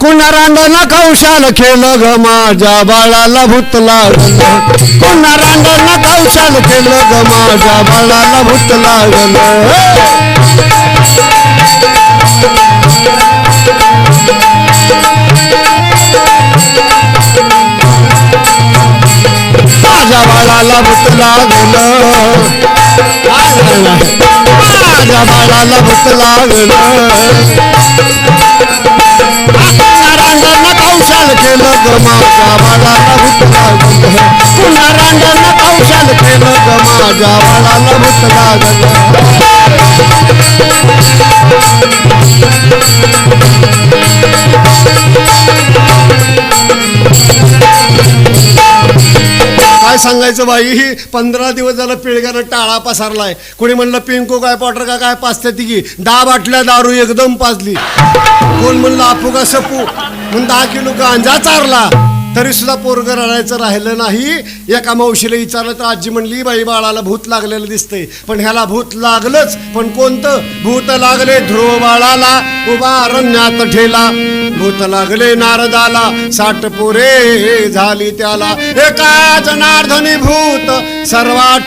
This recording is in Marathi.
कुणा कौशाल केलं ग माझ्या बाळाला भूत लागलं कुणा रांडण कौशाल केलं ग माझ्या बाळाला भूत लागलं माझ्या बाळाला भूत लागलं माझ्या बाळाला भूत लागलं केलं ग माझ्या बाळाला भूत लागलं पुन्हा रांगांना कौशाल केलं ग माझ्या बाळाला भूत लागलं काय सांगायचं बाई? ही पंधरा दिवस झालं पिळग्यानं टाळा पसारलाय. कोणी म्हणलं पिंको काय पॉटर का काय पाचते तिघी? दहा बाटल्या दारू एकदम पाजली. कोण म्हणलं आपू का सपू? म्हणून दहा किलो गांजा चारला. तरी सुद्धा पोरग रडायचं राहिलं नाही. एका मावशीला विचारलं तर आजी म्हणली बाई बाळाला भूत लागलेलं दिसतंय. पण ह्याला भूत लागलंच. पण कोणतं? भूत लागले ध्रुव बाळाला उभा अरण्यात ठेला. भूत लागले नारदाला. साठ पोरे झाली त्याला. एकाच नारधनी भूत. सर्वा